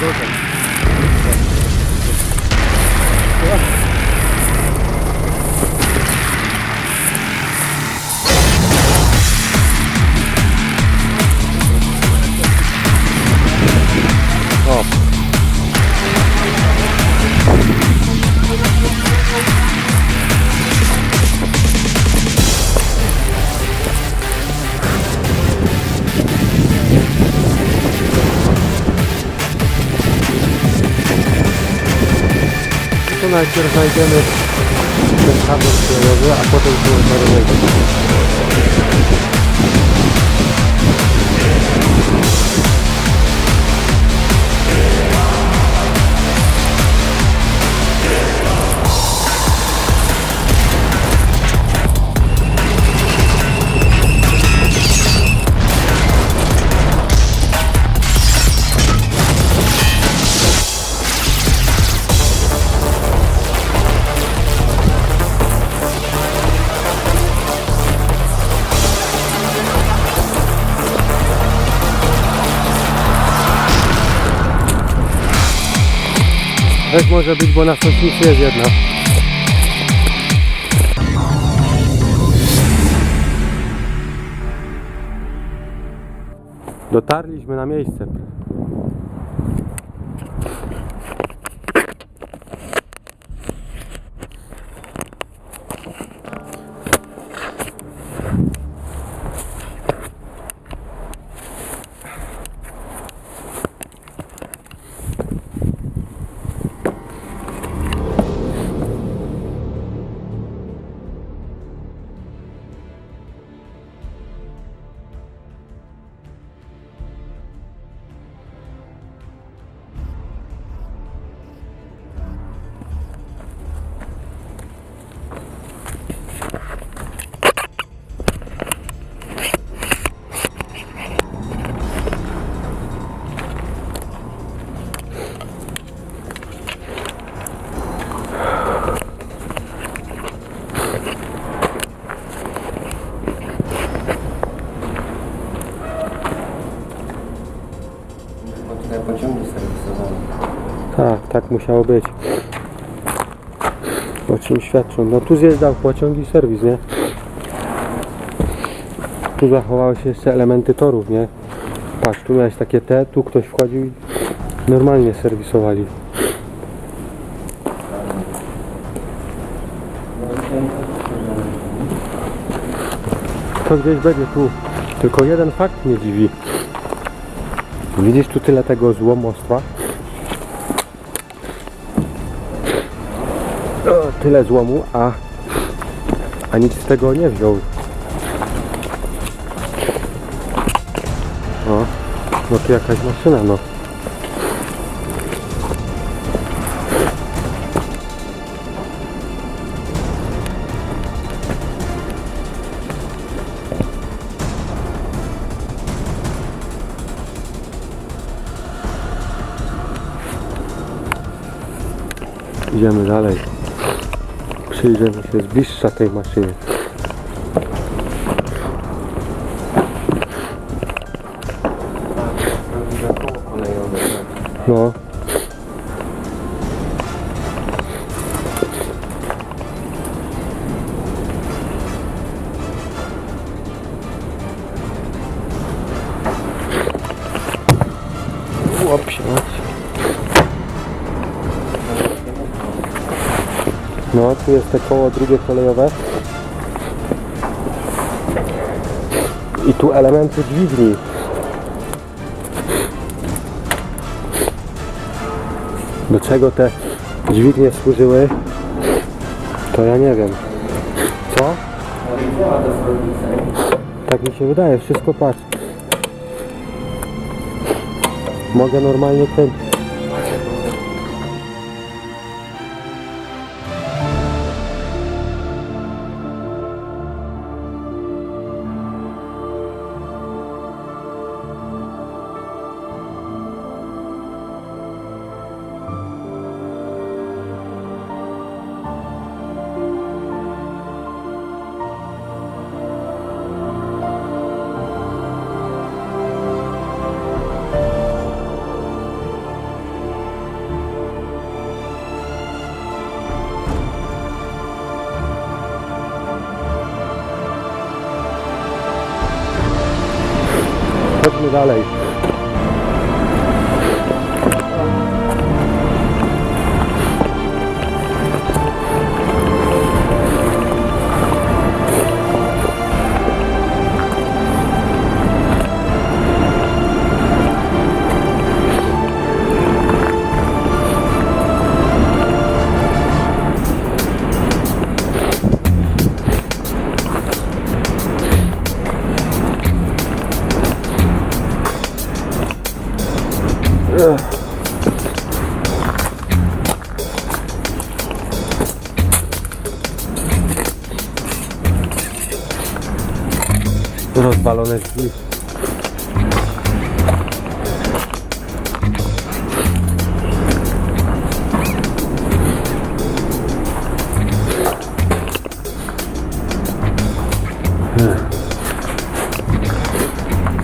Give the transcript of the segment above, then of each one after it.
dobra. O. একজন ভাইজানের সাপোর্ট করে যাবে আপাতত może być, bo na sosnicy jest jedna. Dotarliśmy na miejsce. Pociągi serwisowane. Tak, tak musiało być. O czym świadczą? No tu zjeżdżał pociąg i serwis, nie? Tu zachowały się jeszcze elementy torów, nie? Patrz, tu miałeś takie T, tu ktoś wchodził i normalnie serwisowali. To gdzieś będzie tu. Tylko jeden fakt mnie dziwi. Widzisz tu tyle tego złomostwa? O, tyle złomu, a, a nic z tego nie wziął. O, no tu jakaś maszyna, no. Idziemy dalej. Przyjrzymy się z bliższa tej maszynie. Te koło drugie kolejowe. I tu elementy dźwigni. Do czego te dźwignie służyły, to ja nie wiem. Co? Tak mi się wydaje, wszystko patrz. Mogę normalnie kręcić. Chodźmy dalej. Rozwalone drzwi.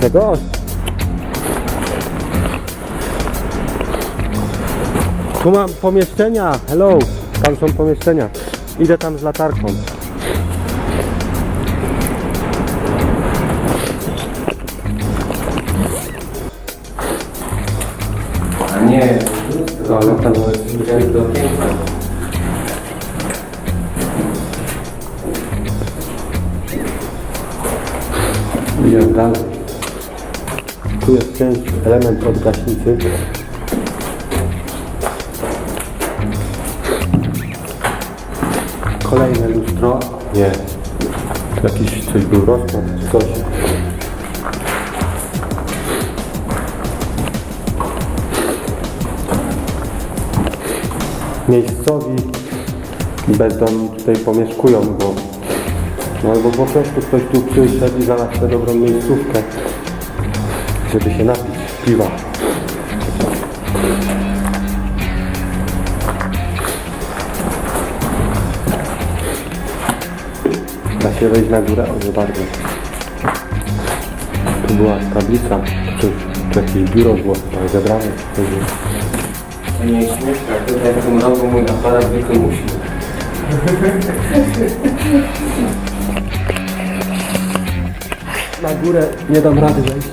Tego? Tu mam pomieszczenia. Hello. Tam są pomieszczenia. Idę tam z latarką. Nie, to ale tam jest do piękna. Tu jest część, element od gaśnicy. Kolejne lustro. Nie. Jakiś coś był rozkład coś. Miejscowi bezdomni tutaj pomieszkują, bo no albo po prostu ktoś tu przyszedł i znalazł tę dobrą miejscówkę, żeby się napić piwa. Da się wejść na górę? O, bardzo. Tu była tablica, tu, tu jakieś biuro było zebrane. To nie jest śmieszne, tutaj w tym rogu mój aparat wykomusi. Na górę nie dam rady wejść.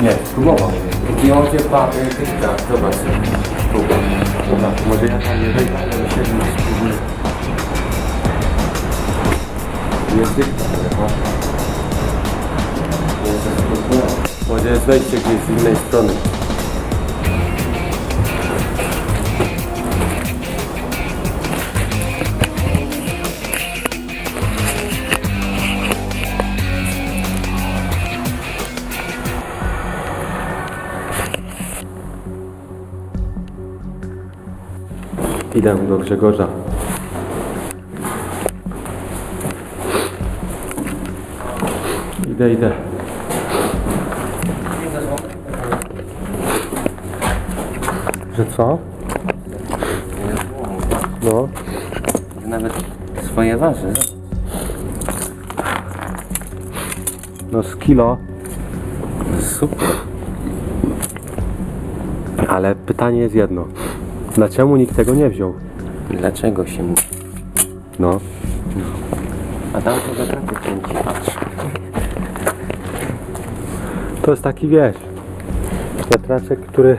Nie, spróbował. I on cię ty tak, zobacz. Tu. Dobra, może ja tam nie wejdę, ale się nie spróbuję. Jest dykta. Może jest wejście gdzieś z innej strony. Idę do Grzegorza. Idę, idę. Że co? No. Nawet swoje waży. No z kilo. Super. Ale pytanie jest jedno. Dlaczego nikt tego nie wziął? Dlaczego się... No. A tam to naprawdę kręci, patrz. To jest taki wiesz. Wiatraczek, który.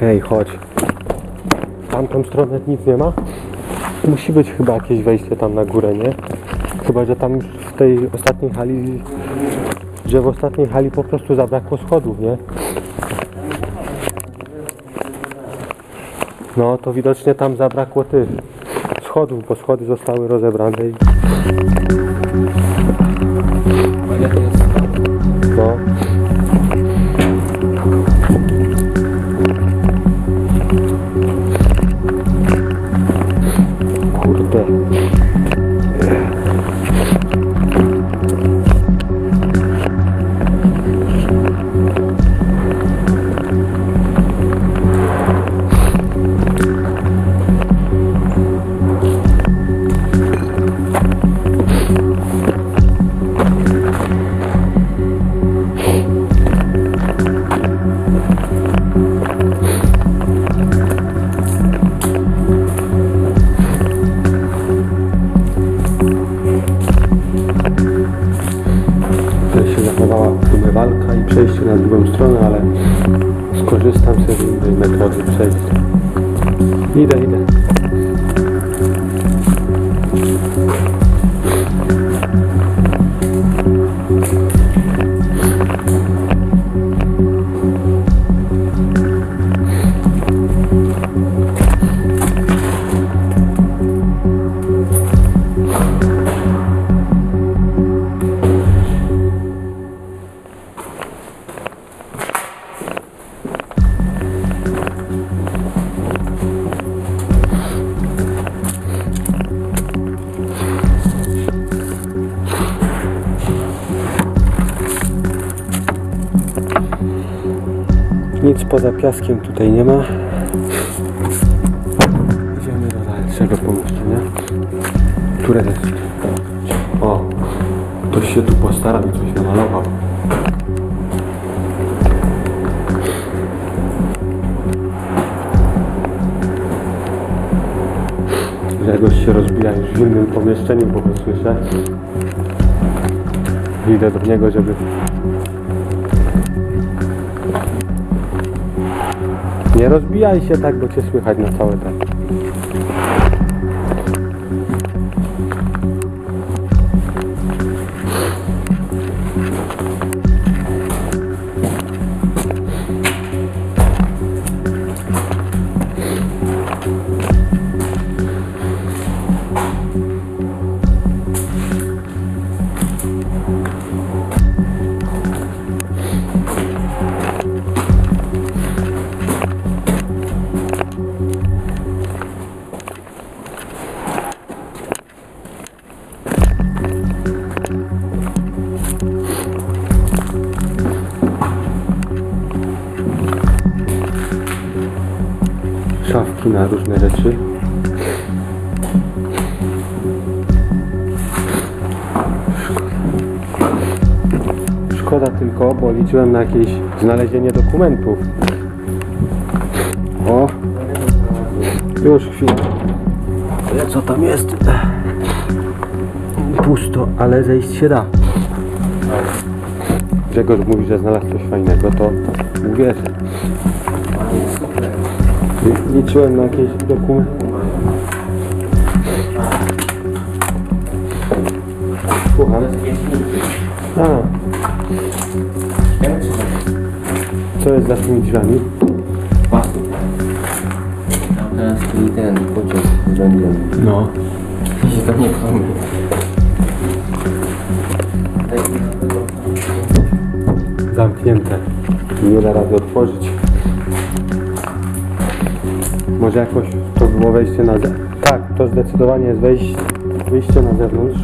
Okej, chodź. W tamtą stronę nic nie ma? Musi być chyba jakieś wejście tam na górę, nie? Chyba, że tam w tej ostatniej hali, że w ostatniej hali po prostu zabrakło schodów, nie? No, to widocznie tam zabrakło tych schodów, bo schody zostały rozebrane i poza piaskiem tutaj nie ma. Idziemy do dalszego pomieszczenia, które jest. O, ktoś się tu postarał i coś namalował. Grzegorz się rozbija już w innym pomieszczeniu, bo słyszę. Idę do niego, żeby Nie rozbijaj się tak, bo cię słychać na całe tak. Szafki na różne rzeczy. Szkoda tylko, bo liczyłem na jakieś znalezienie dokumentów. O! Już chwilę. Ale co tam jest? Pusto, ale zejść się da. Grzegorz mówi, że znalazł coś fajnego, to uwierzę. Liczyłem na jakieś dokumenty. Słucham. A, co jest za tymi drzwiami? Teraz stoi ten pociąg urządzony. No. Ja się tam nie pomył. Zamknięte. Nie da rady otworzyć. Może jakoś to było wejście na zewnątrz. Tak, to zdecydowanie jest wejście, wyjście na zewnątrz.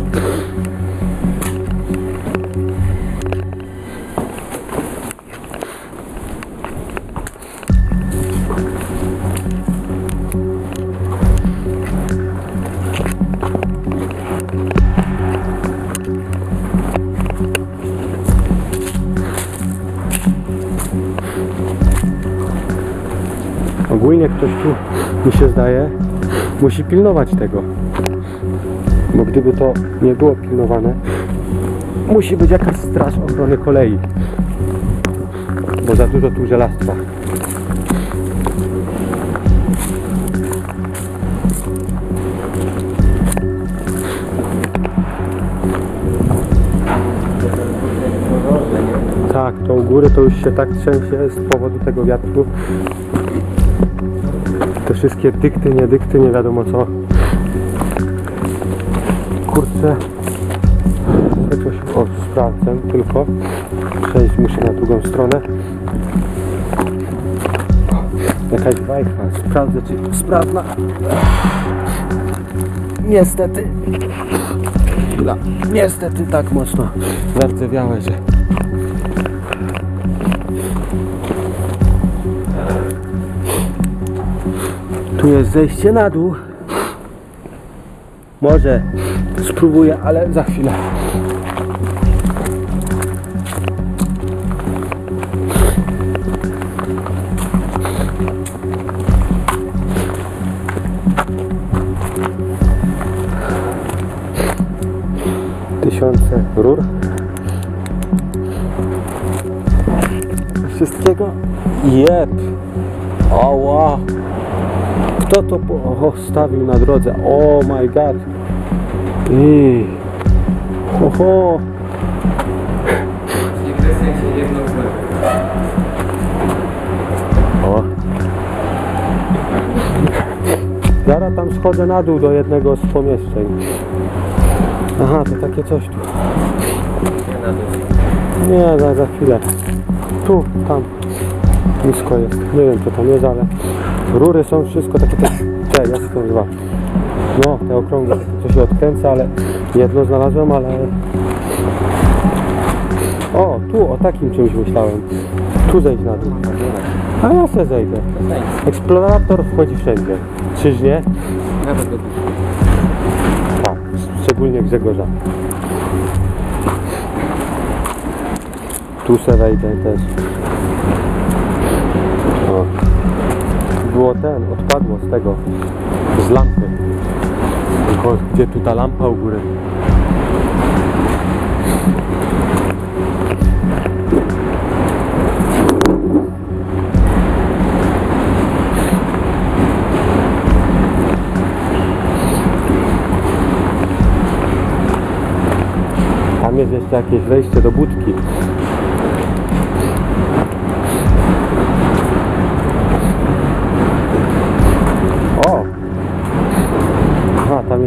Zdaje, musi pilnować tego. Bo gdyby to nie było pilnowane, musi być jakaś straż ochrony kolei. Bo za dużo tu żelastwa. Tak, to u góry to już się tak trzęsie z powodu tego wiatru. Wszystkie dykty, niedykty, nie wiadomo co. Kurczę. Coś, o, sprawdzę tylko. Przejść muszę na drugą stronę. Jakaś bajka. Sprawdzę, czy sprawna. Niestety. Niestety tak mocno zardzewiałe, że Tu jest zejście na dół. Może spróbuję, ale za chwilę. Tysiące rur. wszystkiego? Jep. Oła. Kto to postawił na drodze? Oh my god. Oho. O. Zaraz tam schodzę na dół do jednego z pomieszczeń. Aha, to takie coś tu. Nie, za, za chwilę. Tu, tam. Nisko jest. Nie wiem co tam jest, ale rury są wszystko takie te... Czekaj, jak to nazywa? No, te okrągłe, co się odkręca, ale jedno znalazłem, ale... O, tu, o takim czymś myślałem. Tu zejść na dół. A ja se zejdę. Eksplorator wchodzi wszędzie. Czyż nie? Nawet do. Tak, szczególnie Grzegorza. Tu se wejdę też. Było ten, odpadło z tego, z lampy. Tylko gdzie tu ta lampa u góry? Tam jest jeszcze jakieś wejście do budki. O! Aha, tam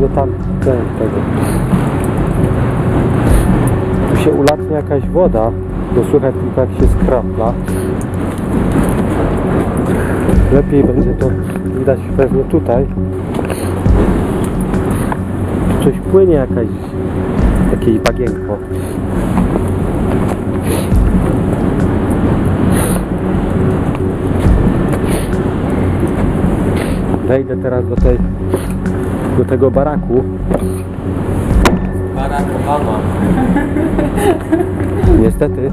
do tam tego. Tu się ulatnia jakaś woda. To słychać tylko jak się skrapla. Lepiej będzie to widać pewnie tutaj. Tu coś płynie jakaś jakieś bagienko. Wejdę teraz do tej do tego baraku. Barack Obama. Niestety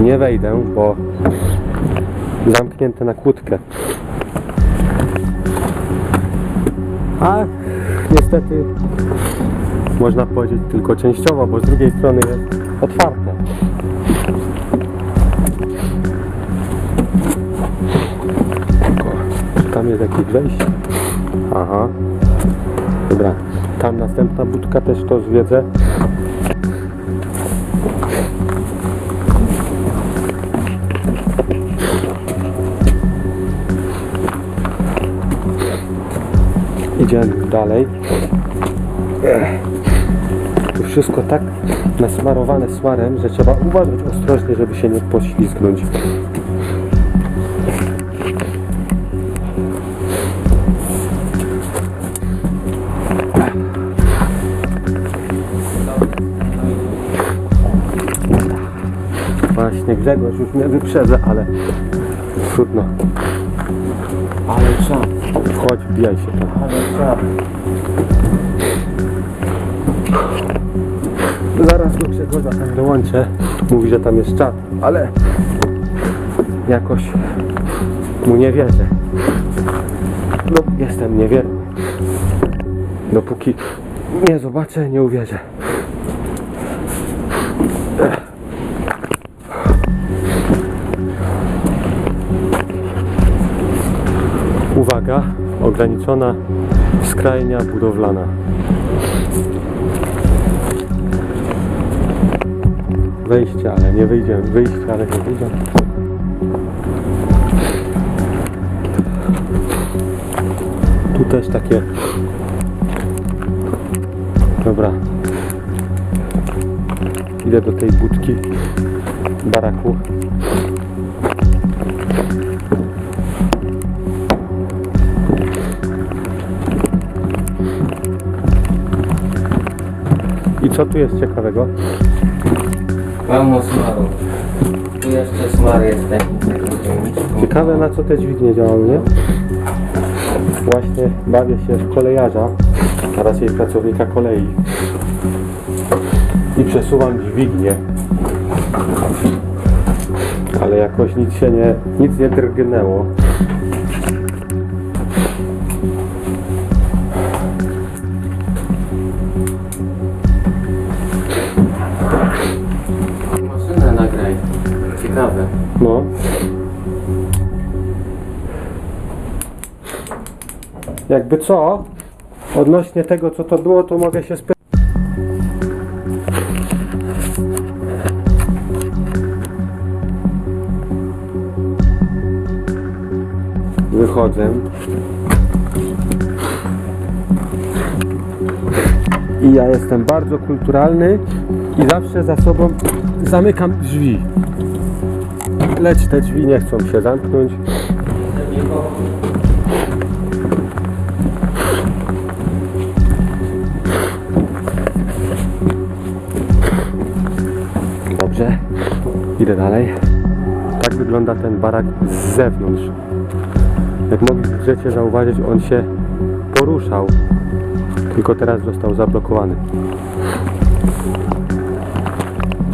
nie wejdę, bo zamknięte na kłódkę. A niestety można powiedzieć tylko częściowo, bo z drugiej strony jest otwarte. O, tam jest jakieś wejście? Aha. Dobra, tam następna budka też to zwiedzę. Idziemy dalej. Tu wszystko tak nasmarowane smarem, że trzeba uważać ostrożnie, żeby się nie poślizgnąć. Grzegorz już mnie wyprzedza, ale trudno. Ale czap. Chodź, wbijaj się tam. Ale czap. Zaraz do Grzegorza tam dołączę. Mówi, że tam jest czat, ale jakoś mu nie wierzę. No, jestem niewierny. Dopóki nie zobaczę, nie uwierzę. Ech. Uwaga, ograniczona skrajnia budowlana. Wejście, ale nie wyjdziemy. Wyjście, ale nie wyjdziemy. Tu też takie. Dobra. Idę do tej budki baraku. Co tu jest ciekawego? Pełno smaru. Tu jeszcze smar jest taki. Ciekawe na co te dźwignie działały, nie? Właśnie bawię się w kolejarza, a raczej pracownika kolei. I przesuwam dźwignię. Ale jakoś nic się nie, nic nie drgnęło. Jakby co? Odnośnie tego, co to było, to mogę się spytać. Wychodzę. I ja jestem bardzo kulturalny i zawsze za sobą zamykam drzwi. Lecz te drzwi nie chcą się zamknąć. Idę dalej. Tak wygląda ten barak z zewnątrz. Jak możecie zauważyć, on się poruszał, tylko teraz został zablokowany.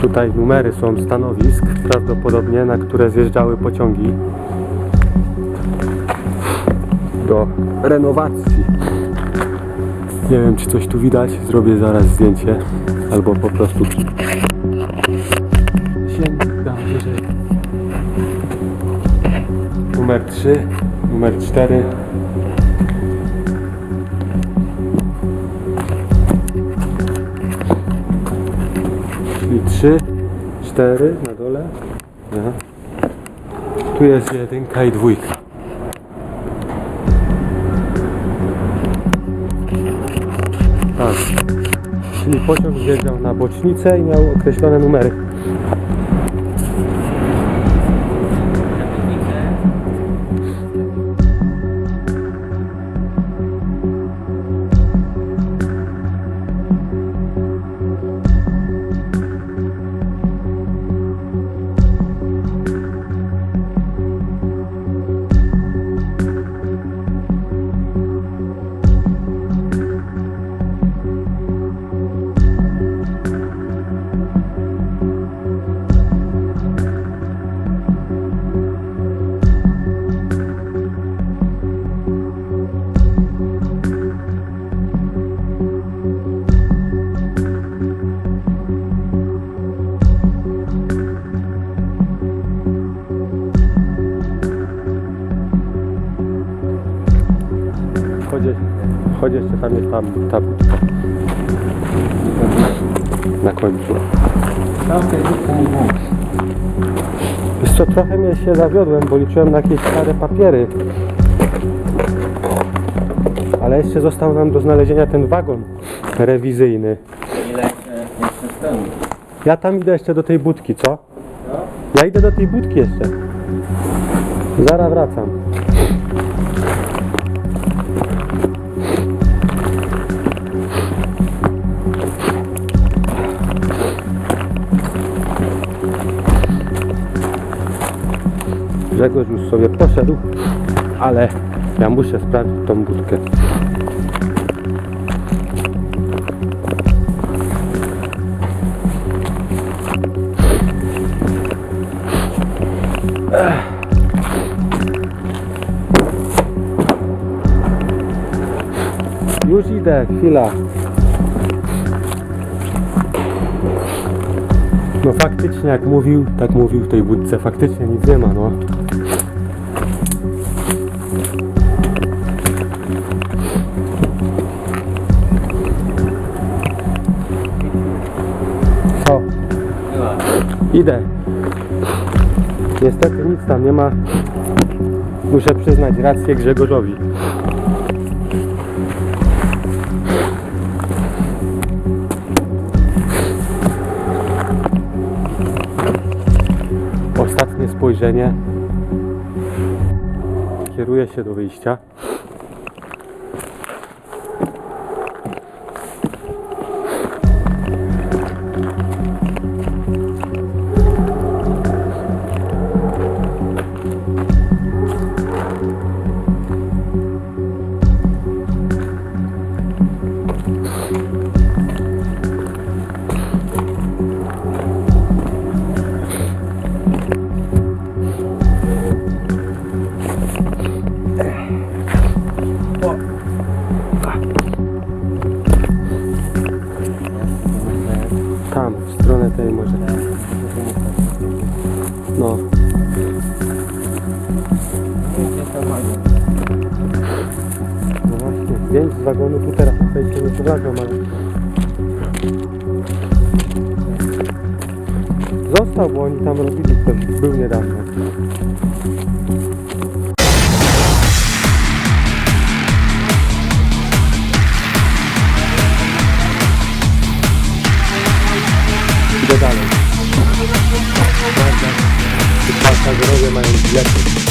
Tutaj numery są stanowisk, prawdopodobnie na które zjeżdżały pociągi do renowacji. Nie wiem, czy coś tu widać. Zrobię zaraz zdjęcie, albo po prostu Numer 3, numer 4. Czyli 3, 4 na dole. Aha. Tu jest jedynka i dwójka. Tak. Czyli pociąg zjeżdżał na bocznicę i miał określone numery. Tam jest tam ta budka. Na końcu. Wiesz co, trochę mnie się zawiodłem, bo liczyłem na jakieś stare papiery. Ale jeszcze został nam do znalezienia ten wagon rewizyjny. Stoi? Ja tam idę jeszcze do tej budki, co? Ja idę do tej budki jeszcze. Zaraz wracam. Grzegorz już sobie poszedł, ale ja muszę sprawdzić tą budkę. Już idę, chwila. No faktycznie jak mówił, tak mówił w tej budce, faktycznie nic nie ma, no. Nic tam nie ma. Muszę przyznać rację Grzegorzowi. Ostatnie spojrzenie. Kieruję się do wyjścia. Idę dalej.